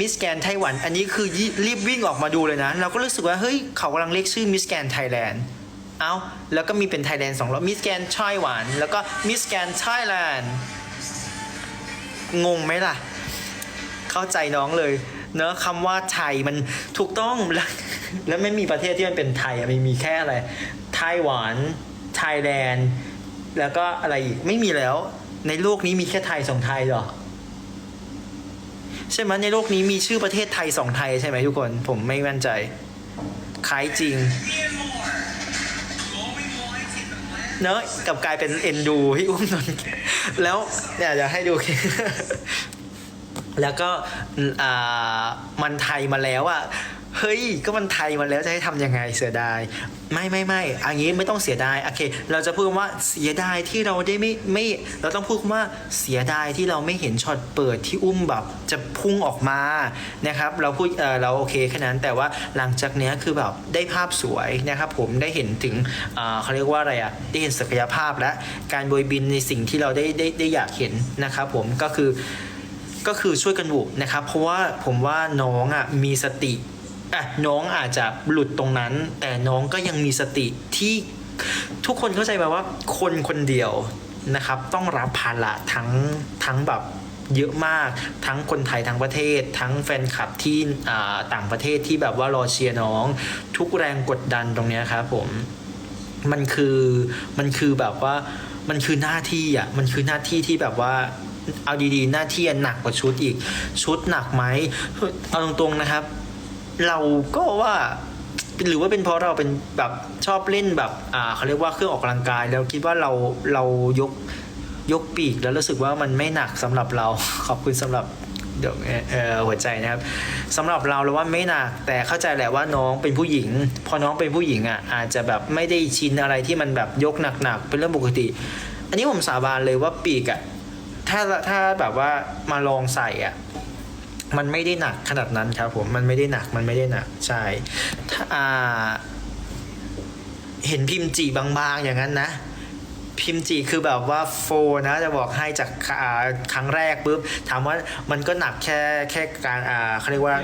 มิสแกนไต้หวัน อันนี้คือรีบวิ่งออกมาดูเลยนะ เราก็รู้สึกว่าเฮ้ยเขากำลังเรียกชื่อมิสแกนไทยแลนด์เอาแล้วก็มีเป็นไทยแลนด์สองรอบมิสแกนไต้หวัน แล้วก็มิสแกนไทยแลนด์งงไหมล่ะ เข้าใจน้องเลยเนอะคำว่าไทยมันถูกต้องแล้วแล้วไม่มีประเทศที่มันเป็นไทยอะมันมีแค่อะไรไต้หวันไทยแลนด์แล้วก็อะไรอีกไม่มีแล้ว ในโลกนี้มีแค่ไทยสองไทยหรอ ใช่ไหมในโลกนี้มีชื่อประเทศไทยสองไทยใช่ไหมทุกคน ผมไม่มั่นใจ คล้ายจริง เนอะกับกลายเป็นเอ็นดูพี่อุ้มนนแล้วเนี่ยจะให้ดู แล้วก็ อ่า มันไทยมาแล้วอะ เฮ้ย ก็มันไทยมาแล้วจะให้ทำยังไงเสียดาย ไม่ไม่ไม่อันนี้ไม่ต้องเสียดายโอเค เราจะพูดว่าเสียดายที่เราได้ไม่ไม่เราต้องพูดว่าเสียดายที่เราไม่เห็นช็อตเปิดที่อุ้มแบบจะพุ่งออกมานะครับ เราพูดเออเราโอเคแค่นั้นแต่ว่าหลังจากเนี้ยคือแบบได้ภาพสวยนะครับ ผมได้เห็นถึงอ่าเขาเรียกว่าอะไรอะได้เห็นศักยภาพและการโบยบินในสิ่งที่เราได้ได้ได้อยากเห็นนะครับผมก็คือก็คือช่วยกันบุกนะครับ เพราะว่าผมว่าน้องอะมีสติ อะน้องอาจจะหลุดตรงนั้น แต่น้องก็ยังมีสติที่ทุกคนเข้าใจไหมว่าคนคนเดียวนะครับ ต้องรับภาระทั้งทั้งแบบเยอะมากทั้งคนไทยทั้งประเทศ ทั้งแฟนคลับที่ต่างประเทศที่แบบว่ารอเชียร์น้อง ทุกแรงกดดันตรงนี้ครับผมมันคือมันคือแบบว่ามันคือหน้าที่อะมันคือหน้าที่ที่แบบว่าเอาดีๆ หน้าที่อะหนักกว่าชุดอีกชุดหนักไหมเอาตรงๆนะครับ เราก็ว่าหรือว่าเป็นเพราะเราเป็นแบบชอบเล่นแบบอ่าเขาเรียกว่าเครื่องออกกำลังกาย แล้วคิดว่าเราเรายกยกปีกแล้วรู้สึกว่ามันไม่หนักสำหรับเรา ขอบคุณสำหรับเดี๋ยวเอ่อหัวใจนะครับสำหรับเราเราว่าไม่หนัก แต่เข้าใจแหละว่าน้องเป็นผู้หญิง พอน้องเป็นผู้หญิงอะอาจจะแบบไม่ได้ชินอะไรที่มันแบบยกหนักๆเป็นเรื่องปกติ อันนี้ผมสาบานเลยว่าปีกอะถ้าถ้าแบบว่ามาลองใส่อะ มันไม่ได้หนักขนาดนั้นครับผมมันไม่ได้หนักมันไม่ได้หนักใช่ถ้าอ่าเห็นพิมพ์จีบางๆอย่างนั้นนะพิมพ์จีคือแบบว่าโฟนะจะบอกให้จากครั้งแรกปุ๊บถามว่ามันก็หนักแค่แค่การอ่าเขาเรียกว่า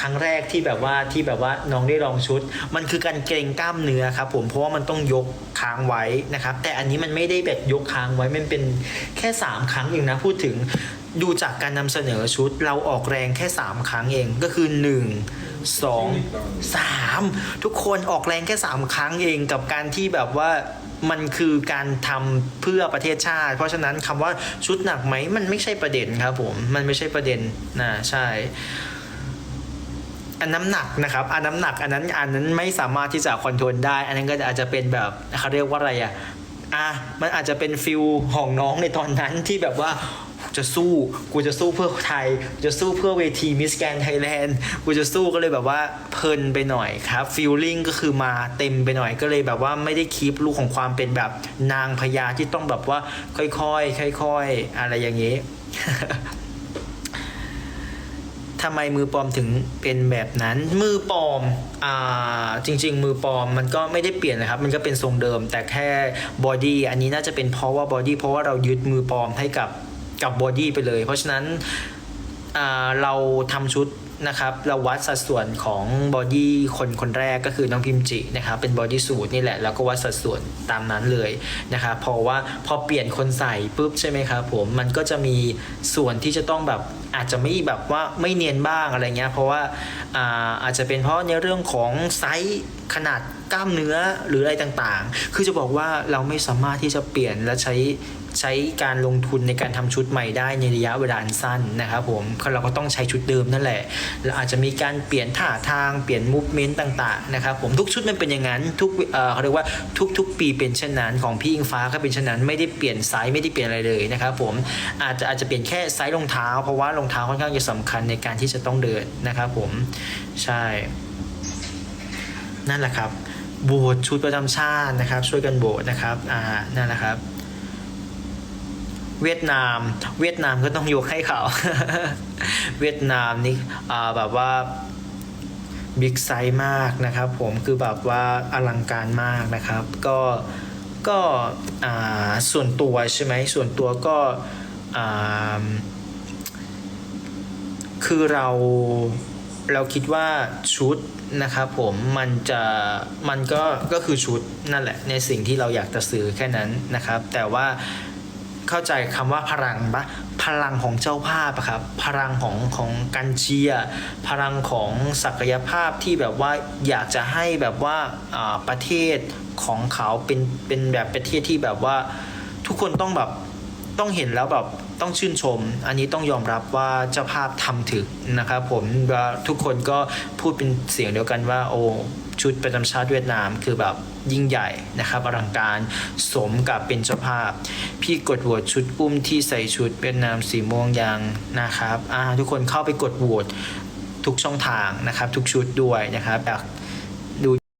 ครั้งแรกที่แบบว่าที่แบบว่าน้องได้ลองชุด มันคือการเกรงกล้ามเนื้อครับผมเพราะว่ามันต้องยกค้างไว้นะครับ แต่อันนี้มันไม่ได้แบบยกค้างไว้มันเป็นแค่ 3 ครั้งเองนะพูดถึง ดูจากการนำเสนอชุดเราออกแรงแค่ 3 ครั้งเองก็คือ 1 2 3 ทุกคนออกแรงแค่ 3 ครั้งเองกับการที่แบบว่ามันคือการทำเพื่อประเทศชาติ เพราะฉะนั้นคำว่าชุดหนักไหมมันไม่ใช่ประเด็นครับผมมันไม่ใช่ประเด็นนะใช่อันน้ำหนักนะครับอันน้ำหนักอันนั้นอันนั้นไม่สามารถที่จะคอนโทรลได้ อันนั้นก็อาจจะเป็นแบบเขาเรียกว่าอะไรอะอะมันอาจจะเป็นฟิลของน้องในตอนนั้นที่แบบว่า จะสู้กูจะสู้เพื่อไทยกูจะสู้เพื่อเวทีมิสแกนไทยแลนด์กูจะสู้ก็เลยแบบว่าเพลินไปหน่อยครับฟิลลิ่งก็คือมาเต็มไปหน่อยก็เลยแบบว่าไม่ได้คีปลูกของความเป็นแบบนางพญาที่ต้องแบบว่าค่อยๆค่อยๆอะไรอย่างนี้ทำไมมือปลอมถึงเป็นแบบนั้น มือปลอม อ่า จริง ๆ มือปลอมมันก็ไม่ได้เปลี่ยนนะครับ มันก็เป็นทรงเดิม แต่แค่บอดี้ อันนี้น่าจะเป็นเพราะว่าบอดี้ เพราะว่าเรายึดมือปลอมให้กับ กับบอดี้ไปเลย เพราะฉะนั้นเราทำชุดนะครับเราวัดสัดส่วนของบอดี้คนคนแรกก็คือน้องพิมจินะครับเป็นบอดี้สูทนี่แหละ แล้วก็วัดสัดส่วนตามนั้นเลยนะครับเพราะว่าพอเปลี่ยนคนใส่ปุ๊บใช่ไหมครับผมมันก็จะมีส่วนที่จะต้องแบบอาจจะไม่แบบว่าไม่เนียนบ้างอะไรเงี้ยเพราะว่าอ่าอาจจะเป็นเพราะในเรื่องของไซส์ขนาดกล้ามเนื้อหรืออะไรต่างๆ คือจะบอกว่าเราไม่สามารถที่จะเปลี่ยนและใช้ ใช้การลงทุนในการทำชุดใหม่ได้ในระยะเวลาอันสั้นนะครับผมเราก็ต้องใช้ชุดเดิมนั่นแหละแล้วอาจจะมีการเปลี่ยนท่าทางเปลี่ยนมูฟเมนต์ต่างๆนะครับผมทุกชุดมันเป็นอย่างนั้นทุกเขาเรียกว่าทุกๆ ปีเป็นเช่นนั้นของพี่อิงฟ้าก็เป็นเช่นนั้นไม่ได้เปลี่ยนไซส์ไม่ได้เปลี่ยนอะไรเลยนะครับผมอาจจะอาจจะเปลี่ยนแค่ไซส์รองเท้า เพราะว่ารองเท้าค่อนข้างจะสำคัญในการที่จะต้องเดินนะครับผมใช่ นั่นแหละครับโบสชุดประจำชาตินะครับ ช่วยกันโบสนะครับอ่านั่นแหละครับ เวียดนาม เวียดนามก็ต้องยกให้เขา เวียดนามนี่อ่าแบบว่าบิ๊กไซส์มากนะครับผมคือแบบว่าอลังการมากนะครับ ก็ก็อ่าส่วนตัวใช่ไหมส่วนตัวก็อ่าคือเราเราคิดว่าชุดนะครับผมมันจะมันก็ก็คือชุดนั่นแหละในสิ่งที่เราอยากจะซื้อแค่นั้นนะครับ แต่ว่า เข้าใจคำว่าพลังปะพลังของเจ้าภาพอะครับ พลังของของการเชียร์พลังของศักยภาพที่แบบว่าอยากจะให้แบบว่าประเทศของเขาเป็นเป็นแบบประเทศที่แบบว่าทุกคนต้องแบบต้องเห็นแล้วแบบต้องชื่นชม อันนี้ต้องยอมรับว่าเจ้าภาพทำถึงนะครับผมทุกคนก็พูดเป็นเสียงเดียวกันว่าโอ้ ชุดประจำชาติเวียดนามคือแบบยิ่งใหญ่นะครับอลังการสมกับเป็นเจ้าภาพ พี่กดโหวตชุดอุ้มที่ใส่ชุดเวียดนามสีม่วงยางนะครับทุกคนเข้าไปกดโหวตทุกช่องทางนะครับ ทุกชุดด้วยนะครับอยาก